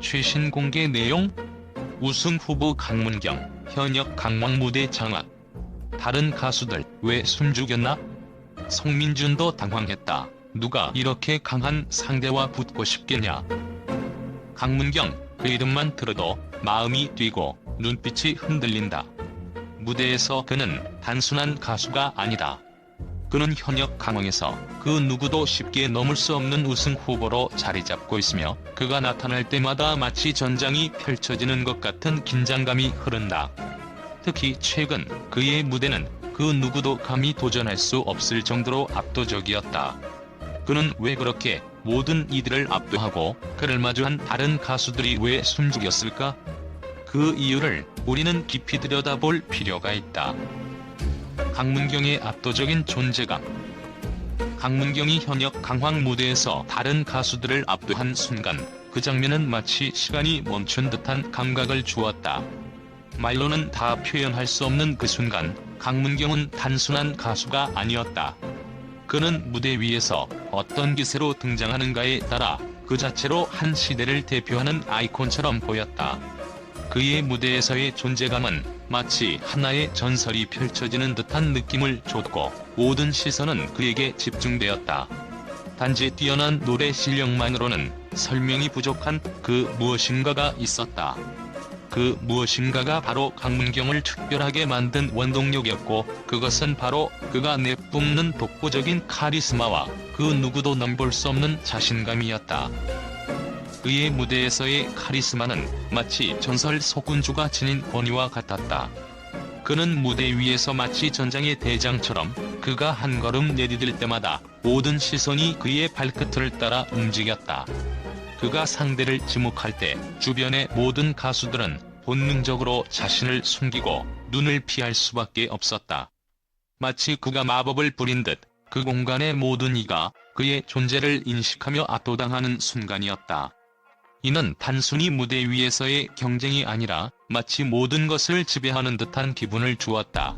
최신 공개 내용? 우승 후보 강문경, 현역 강왕 무대 장악. 다른 가수들 왜 숨죽였나? 송민준도 당황했다. 누가 이렇게 강한 상대와 붙고 싶겠냐? 강문경, 그 이름만 들어도 마음이 뛰고 눈빛이 흔들린다. 무대에서 그는 단순한 가수가 아니다. 그는 현역 강왕에서 그 누구도 쉽게 넘을 수 없는 우승 후보로 자리 잡고 있으며 그가 나타날 때마다 마치 전장이 펼쳐지는 것 같은 긴장감이 흐른다. 특히 최근 그의 무대는 그 누구도 감히 도전할 수 없을 정도로 압도적이었다. 그는 왜 그렇게 모든 이들을 압도하고 그를 마주한 다른 가수들이 왜 숨죽였을까? 그 이유를 우리는 깊이 들여다볼 필요가 있다. 강문경의 압도적인 존재감. 강문경이 현역 강황 무대에서 다른 가수들을 압도한 순간 그 장면은 마치 시간이 멈춘 듯한 감각을 주었다. 말로는 다 표현할 수 없는 그 순간 강문경은 단순한 가수가 아니었다. 그는 무대 위에서 어떤 기세로 등장하는가에 따라 그 자체로 한 시대를 대표하는 아이콘처럼 보였다. 그의 무대에서의 존재감은 마치 하나의 전설이 펼쳐지는 듯한 느낌을 줬고 모든 시선은 그에게 집중되었다. 단지 뛰어난 노래 실력만으로는 설명이 부족한 그 무엇인가가 있었다. 그 무엇인가가 바로 강문경을 특별하게 만든 원동력이었고 그것은 바로 그가 내뿜는 독보적인 카리스마와 그 누구도 넘볼 수 없는 자신감이었다. 그의 무대에서의 카리스마는 마치 전설 소군주가 지닌 권위와 같았다. 그는 무대 위에서 마치 전장의 대장처럼 그가 한 걸음 내디딜 때마다 모든 시선이 그의 발끝을 따라 움직였다. 그가 상대를 지목할 때 주변의 모든 가수들은 본능적으로 자신을 숨기고 눈을 피할 수밖에 없었다. 마치 그가 마법을 부린 듯 그 공간의 모든 이가 그의 존재를 인식하며 압도당하는 순간이었다. 이는 단순히 무대 위에서의 경쟁이 아니라 마치 모든 것을 지배하는 듯한 기분을 주었다.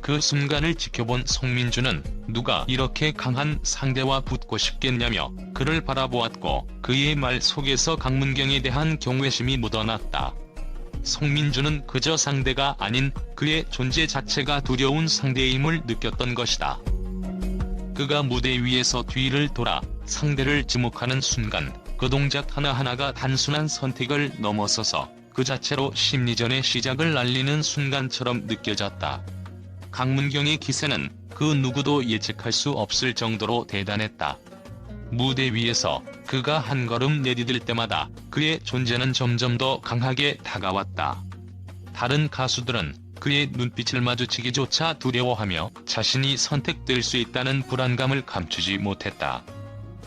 그 순간을 지켜본 송민주는 누가 이렇게 강한 상대와 붙고 싶겠냐며 그를 바라보았고 그의 말 속에서 강문경에 대한 경외심이 묻어났다. 송민주는 그저 상대가 아닌 그의 존재 자체가 두려운 상대임을 느꼈던 것이다. 그가 무대 위에서 뒤를 돌아 상대를 지목하는 순간 그 동작 하나하나가 단순한 선택을 넘어서서 그 자체로 심리전의 시작을 알리는 순간처럼 느껴졌다. 강문경의 기세는 그 누구도 예측할 수 없을 정도로 대단했다. 무대 위에서 그가 한 걸음 내디딜 때마다 그의 존재는 점점 더 강하게 다가왔다. 다른 가수들은 그의 눈빛을 마주치기조차 두려워하며 자신이 선택될 수 있다는 불안감을 감추지 못했다.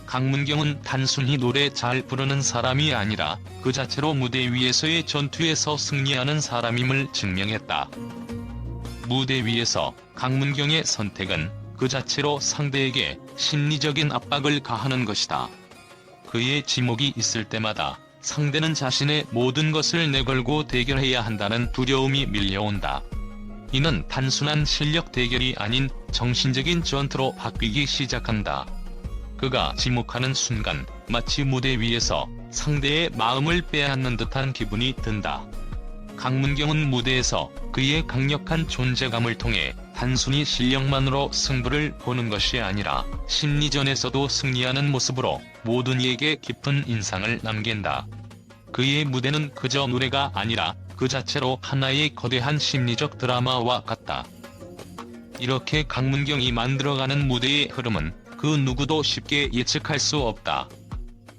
강문경은 단순히 노래 잘 부르는 사람이 아니라 그 자체로 무대 위에서의 전투에서 승리하는 사람임을 증명했다. 무대 위에서 강문경의 선택은 그 자체로 상대에게 심리적인 압박을 가하는 것이다. 그의 지목이 있을 때마다 상대는 자신의 모든 것을 내걸고 대결해야 한다는 두려움이 밀려온다. 이는 단순한 실력 대결이 아닌 정신적인 전투로 바뀌기 시작한다. 그가 지목하는 순간 마치 무대 위에서 상대의 마음을 빼앗는 듯한 기분이 든다. 강문경은 무대에서 그의 강력한 존재감을 통해 단순히 실력만으로 승부를 보는 것이 아니라 심리전에서도 승리하는 모습으로 모든 이에게 깊은 인상을 남긴다. 그의 무대는 그저 노래가 아니라 그 자체로 하나의 거대한 심리적 드라마와 같다. 이렇게 강문경이 만들어가는 무대의 흐름은 그 누구도 쉽게 예측할 수 없다.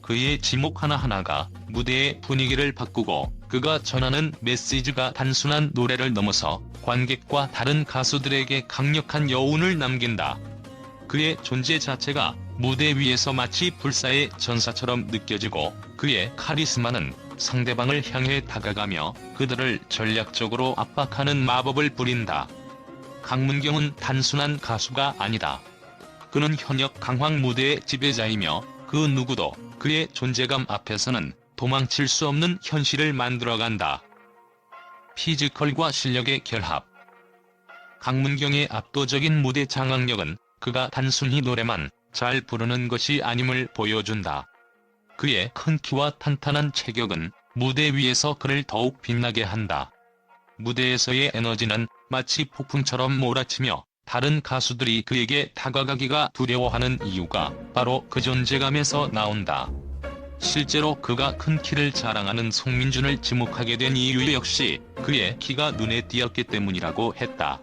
그의 지목 하나하나가 무대의 분위기를 바꾸고 그가 전하는 메시지가 단순한 노래를 넘어서 관객과 다른 가수들에게 강력한 여운을 남긴다. 그의 존재 자체가 무대 위에서 마치 불사의 전사처럼 느껴지고 그의 카리스마는 상대방을 향해 다가가며 그들을 전략적으로 압박하는 마법을 부린다. 강문경은 단순한 가수가 아니다. 그는 현역 강황 무대의 지배자이며 그 누구도 그의 존재감 앞에서는 도망칠 수 없는 현실을 만들어간다. 피지컬과 실력의 결합 강문경의 압도적인 무대 장악력은 그가 단순히 노래만 잘 부르는 것이 아님을 보여준다. 그의 큰 키와 탄탄한 체격은 무대 위에서 그를 더욱 빛나게 한다. 무대에서의 에너지는 마치 폭풍처럼 몰아치며 다른 가수들이 그에게 다가가기가 두려워하는 이유가 바로 그 존재감에서 나온다. 실제로 그가 큰 키를 자랑하는 송민준을 지목하게 된 이유 역시 그의 키가 눈에 띄었기 때문이라고 했다.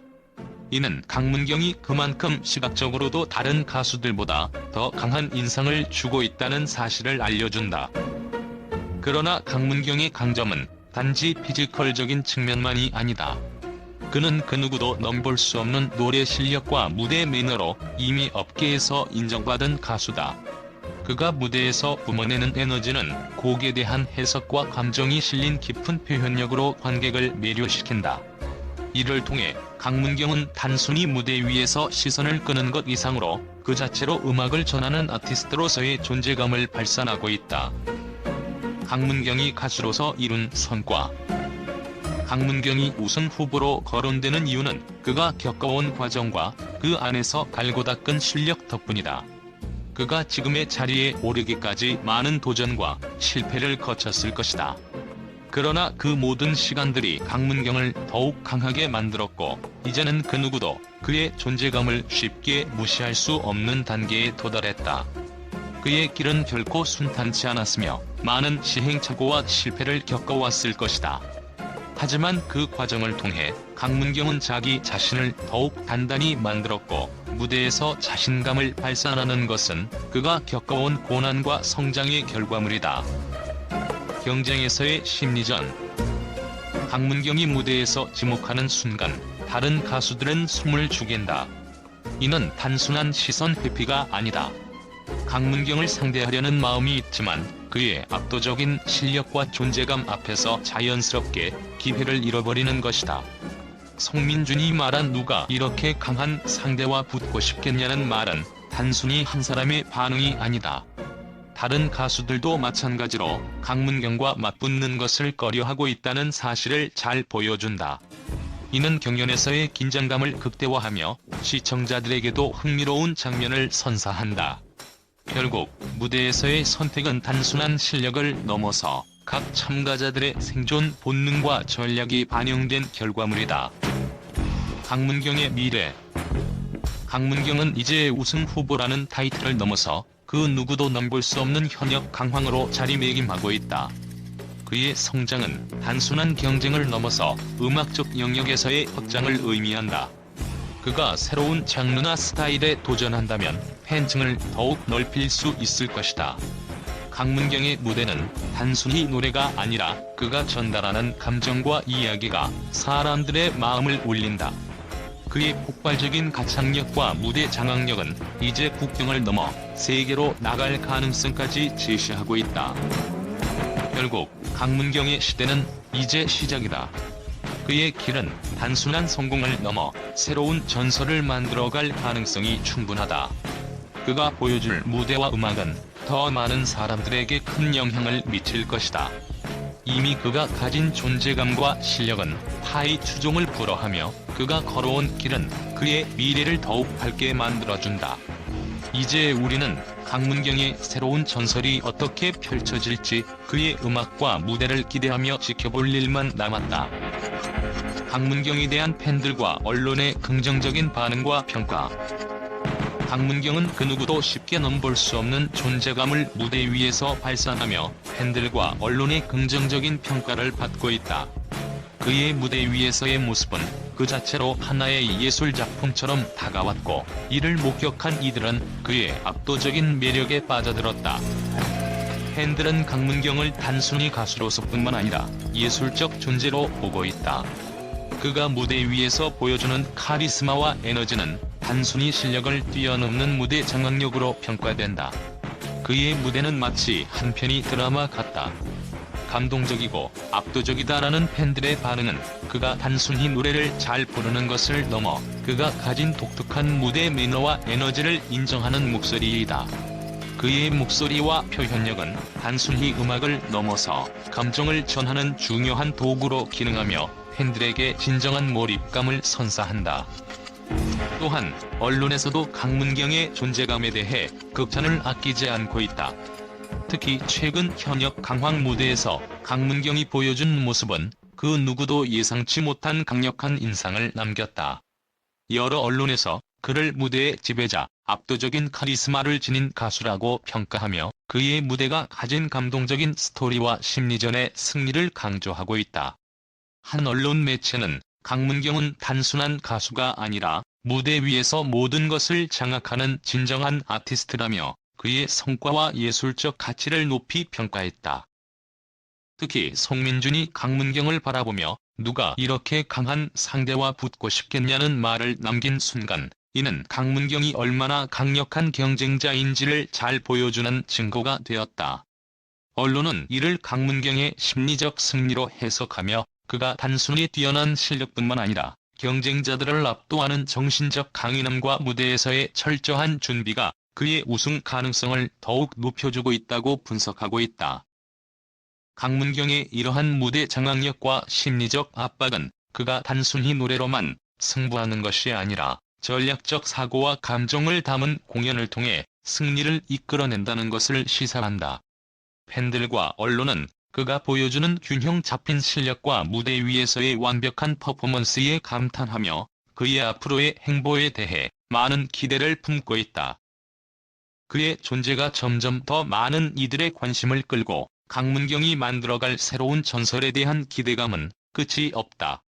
이는 강문경이 그만큼 시각적으로도 다른 가수들보다 더 강한 인상을 주고 있다는 사실을 알려준다. 그러나 강문경의 강점은 단지 피지컬적인 측면만이 아니다. 그는 그 누구도 넘볼 수 없는 노래 실력과 무대 매너로 이미 업계에서 인정받은 가수다. 그가 무대에서 뿜어내는 에너지는 곡에 대한 해석과 감정이 실린 깊은 표현력으로 관객을 매료시킨다. 이를 통해 강문경은 단순히 무대 위에서 시선을 끄는 것 이상으로 그 자체로 음악을 전하는 아티스트로서의 존재감을 발산하고 있다. 강문경이 가수로서 이룬 성과 강문경이 우승 후보로 거론되는 이유는 그가 겪어온 과정과 그 안에서 갈고 닦은 실력 덕분이다. 그가 지금의 자리에 오르기까지 많은 도전과 실패를 거쳤을 것이다. 그러나 그 모든 시간들이 강문경을 더욱 강하게 만들었고 이제는 그 누구도 그의 존재감을 쉽게 무시할 수 없는 단계에 도달했다. 그의 길은 결코 순탄치 않았으며 많은 시행착오와 실패를 겪어왔을 것이다. 하지만 그 과정을 통해 강문경은 자기 자신을 더욱 단단히 만들었고 무대에서 자신감을 발산하는 것은 그가 겪어온 고난과 성장의 결과물이다. 경쟁에서의 심리전 강문경이 무대에서 지목하는 순간 다른 가수들은 숨을 죽인다. 이는 단순한 시선 회피가 아니다. 강문경을 상대하려는 마음이 있지만 그의 압도적인 실력과 존재감 앞에서 자연스럽게 기회를 잃어버리는 것이다. 송민준이 말한 누가 이렇게 강한 상대와 붙고 싶겠냐는 말은 단순히 한 사람의 반응이 아니다. 다른 가수들도 마찬가지로 강문경과 맞붙는 것을 꺼려하고 있다는 사실을 잘 보여준다. 이는 경연에서의 긴장감을 극대화하며 시청자들에게도 흥미로운 장면을 선사한다. 결국 무대에서의 선택은 단순한 실력을 넘어서 각 참가자들의 생존 본능과 전략이 반영된 결과물이다. 강문경의 미래 강문경은 이제 우승 후보라는 타이틀을 넘어서 그 누구도 넘볼 수 없는 현역 강황으로 자리매김하고 있다. 그의 성장은 단순한 경쟁을 넘어서 음악적 영역에서의 확장을 의미한다. 그가 새로운 장르나 스타일에 도전한다면 팬층을 더욱 넓힐 수 있을 것이다. 강문경의 무대는 단순히 노래가 아니라 그가 전달하는 감정과 이야기가 사람들의 마음을 울린다. 그의 폭발적인 가창력과 무대 장악력은 이제 국경을 넘어 세계로 나갈 가능성까지 제시하고 있다. 결국 강문경의 시대는 이제 시작이다. 그의 길은 단순한 성공을 넘어 새로운 전설을 만들어갈 가능성이 충분하다. 그가 보여줄 무대와 음악은 더 많은 사람들에게 큰 영향을 미칠 것이다. 이미 그가 가진 존재감과 실력은 타의 추종을 불허하며 그가 걸어온 길은 그의 미래를 더욱 밝게 만들어준다. 이제 우리는 강문경의 새로운 전설이 어떻게 펼쳐질지 그의 음악과 무대를 기대하며 지켜볼 일만 남았다. 강문경에 대한 팬들과 언론의 긍정적인 반응과 평가 강문경은 그 누구도 쉽게 넘볼 수 없는 존재감을 무대 위에서 발산하며 팬들과 언론의 긍정적인 평가를 받고 있다. 그의 무대 위에서의 모습은 그 자체로 하나의 예술 작품처럼 다가왔고 이를 목격한 이들은 그의 압도적인 매력에 빠져들었다. 팬들은 강문경을 단순히 가수로서뿐만 아니라 예술적 존재로 보고 있다. 그가 무대 위에서 보여주는 카리스마와 에너지는 단순히 실력을 뛰어넘는 무대 장악력으로 평가된다. 그의 무대는 마치 한 편의 드라마 같다. 감동적이고 압도적이다라는 팬들의 반응은 그가 단순히 노래를 잘 부르는 것을 넘어 그가 가진 독특한 무대 매너와 에너지를 인정하는 목소리이다. 그의 목소리와 표현력은 단순히 음악을 넘어서 감정을 전하는 중요한 도구로 기능하며 팬들에게 진정한 몰입감을 선사한다. 또한 언론에서도 강문경의 존재감에 대해 극찬을 아끼지 않고 있다. 특히 최근 현역 강황 무대에서 강문경이 보여준 모습은 그 누구도 예상치 못한 강력한 인상을 남겼다. 여러 언론에서 그를 무대의 지배자, 압도적인 카리스마를 지닌 가수라고 평가하며 그의 무대가 가진 감동적인 스토리와 심리전의 승리를 강조하고 있다. 한 언론 매체는 강문경은 단순한 가수가 아니라 무대 위에서 모든 것을 장악하는 진정한 아티스트라며 그의 성과와 예술적 가치를 높이 평가했다. 특히 송민준이 강문경을 바라보며 누가 이렇게 강한 상대와 붙고 싶겠냐는 말을 남긴 순간 이는 강문경이 얼마나 강력한 경쟁자인지를 잘 보여주는 증거가 되었다. 언론은 이를 강문경의 심리적 승리로 해석하며 그가 단순히 뛰어난 실력뿐만 아니라 경쟁자들을 압도하는 정신적 강인함과 무대에서의 철저한 준비가 그의 우승 가능성을 더욱 높여주고 있다고 분석하고 있다. 강문경의 이러한 무대 장악력과 심리적 압박은 그가 단순히 노래로만 승부하는 것이 아니라 전략적 사고와 감정을 담은 공연을 통해 승리를 이끌어낸다는 것을 시사한다. 팬들과 언론은 그가 보여주는 균형 잡힌 실력과 무대 위에서의 완벽한 퍼포먼스에 감탄하며 그의 앞으로의 행보에 대해 많은 기대를 품고 있다. 그의 존재가 점점 더 많은 이들의 관심을 끌고 강문경이 만들어갈 새로운 전설에 대한 기대감은 끝이 없다.